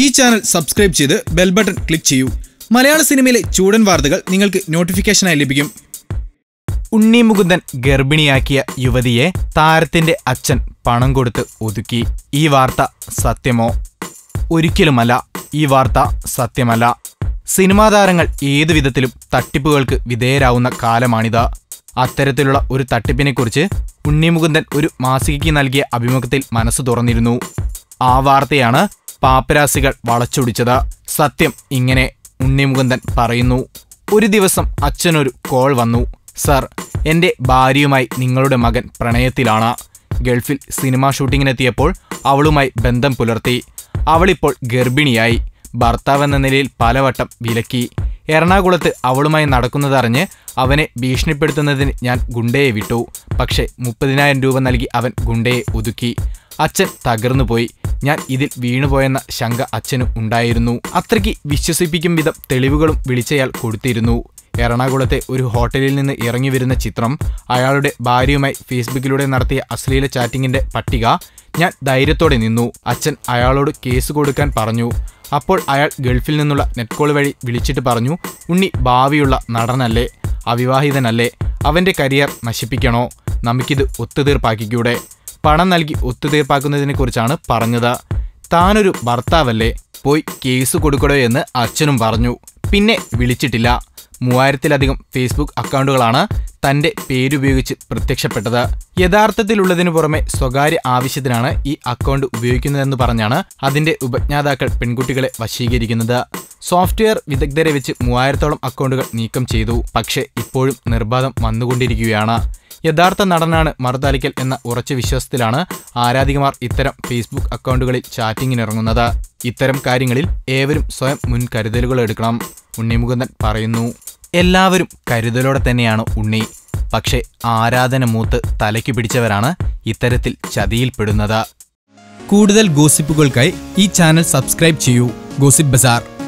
ഈ channel subscribe ചെയ്ത് bell button click ചെയ്യൂ. മലയാള സിനിമയിലെ ചൂടൻ വാർത്തകൾ നിങ്ങൾക്ക് നോട്ടിഫിക്കേഷനായി ലഭിക്കും. ഉണ്ണി മുകുന്ദൻ ഗർഭിണിയാക്കിയ യുവതിയെ താരത്തിന്റെ അച്ഛൻ പണം കൊടുത്ത് ഒതുക്കി. ഈ വാർത്ത സത്യമോ? ഒരിക്കലുമല്ല. ഈ വാർത്ത സത്യമല്ല. സിനിമാ താരങ്ങൾ ഏതു വിധത്തിലും തട്ടിപ്പുകൾക്ക് വിധേയരാവുന്ന കാലമാണിത്. അത്തരത്തിലുള്ള ഒരു തട്ടിപ്പിനെക്കുറിച്ച് ഉണ്ണി മുകുന്ദൻ ഒരു മാസികയ്ക്ക് നൽകിയ അഭിമുഖത്തിൽ മനസ്സ് തുറന്നിരുന്നു. ആ വാർത്തയാണ് പാപ്പരാസികൾ വളച്ചൊടിച്ചത്. സത്യം ഇങ്ങനെ ഉണ്ണിമുകുന്ദൻ പറയുന്നു. ഒരു ദിവസം അച്ഛനൊരു കോൾ വന്നു. സർ എന്റെ ഭാര്യയുമായി നിങ്ങളുടെ മകൻ പ്രണയത്തിലാണ്. ഗൾഫിൽ സിനിമാ ഷൂട്ടിങ്ങിനെത്തിയപ്പോൾ അവളുമായി ബന്ധം പുലർത്തി. അവളിപ്പോൾ ഗർഭിണിയായി. ഭർത്താവ് എന്ന നിലയിൽ പലവട്ടം വിലക്കി. എറണാകുളത്ത് അവളുമായി നടക്കുന്നതറിഞ്ഞ് അവനെ ഭീഷണിപ്പെടുത്തുന്നതിന് ഞാൻ ഗുണ്ടയെ വിട്ടു. പക്ഷേ മുപ്പതിനായിരം രൂപ നൽകി അവൻ ഗുണ്ടയെ ഒതുക്കി. അച്ഛൻ തകർന്നുപോയി. ഞാൻ ഇതിൽ വീണുപോയെന്ന ശങ്ക അച്ഛനും ഉണ്ടായിരുന്നു. അത്രയ്ക്ക് വിശ്വസിപ്പിക്കും വിധം തെളിവുകളും വിളിച്ചയാൾ കൊടുത്തിരുന്നു. എറണാകുളത്തെ ഒരു ഹോട്ടലിൽ നിന്ന് ഇറങ്ങി വരുന്ന ചിത്രം അയാളുടെ ഭാര്യയുമായി ഫേസ്ബുക്കിലൂടെ നടത്തിയ അശ്ലീല ചാറ്റിങ്ങിന്റെ പട്ടിക ഞാൻ ധൈര്യത്തോടെ നിന്നു. അച്ഛൻ അയാളോട് കേസ് കൊടുക്കാൻ പറഞ്ഞു. അപ്പോൾ അയാൾ ഗൾഫിൽ നിന്നുള്ള നെറ്റ് കോൾ വഴി വിളിച്ചിട്ട് പറഞ്ഞു ഉണ്ണി ഭാവിയുള്ള നടനല്ലേ അവിവാഹിതനല്ലേ അവന്റെ കരിയർ നശിപ്പിക്കണോ? നമുക്കിത് ഒത്തുതീർപ്പാക്കിക്കൂടെ? പണം നൽകി ഒത്തുതീർപ്പാക്കുന്നതിനെക്കുറിച്ചാണ് പറഞ്ഞത്. താനൊരു ഭർത്താവല്ലേ? പോയി കേസ് കൊടുക്കടോ എന്ന് അച്ഛനും പറഞ്ഞു. പിന്നെ വിളിച്ചിട്ടില്ല. മൂവായിരത്തിലധികം ഫേസ്ബുക്ക് അക്കൗണ്ടുകളാണ് തന്റെ പേരുപയോഗിച്ച് പ്രത്യക്ഷപ്പെട്ടത്. യഥാർത്ഥത്തിലുള്ളതിനു പുറമെ സ്വകാര്യ ആവശ്യത്തിനാണ് ഈ അക്കൗണ്ട് ഉപയോഗിക്കുന്നതെന്ന് പറഞ്ഞാണ് അതിന്റെ ഉപജ്ഞാതാക്കൾ പെൺകുട്ടികളെ വശീകരിക്കുന്നത്. സോഫ്റ്റ്വെയർ വിദഗ്ധരെ വെച്ച് മൂവായിരത്തോളം അക്കൗണ്ടുകൾ നീക്കം ചെയ്തു. പക്ഷേ ഇപ്പോഴും നിർബാധം വന്നുകൊണ്ടിരിക്കുകയാണ്. യഥാർത്ഥ നടനാണ് മറുതാലിക്കൽ എന്ന ഉറച്ച വിശ്വാസത്തിലാണ് ആരാധികമാർ ഇത്തരം ഫേസ്ബുക്ക് അക്കൗണ്ടുകളിൽ ചാറ്റിങ്ങിനിറങ്ങുന്നത്. ഇത്തരം കാര്യങ്ങളിൽ ഏവരും സ്വയം മുൻകരുതലുകൾ എടുക്കണം ഉണ്ണിമുകുന്ദൻ പറയുന്നു. എല്ലാവരും കരുതലോടെ തന്നെയാണ് ഉണ്ണി. പക്ഷേ ആരാധന മൂത്ത് തലയ്ക്ക് പിടിച്ചവരാണ് ഇത്തരത്തിൽ ചതിയിൽപ്പെടുന്നത്. കൂടുതൽ ഗോസിപ്പുകൾക്കായി ഈ ചാനൽ സബ്സ്ക്രൈബ് ചെയ്യൂ. Gossip bazaar.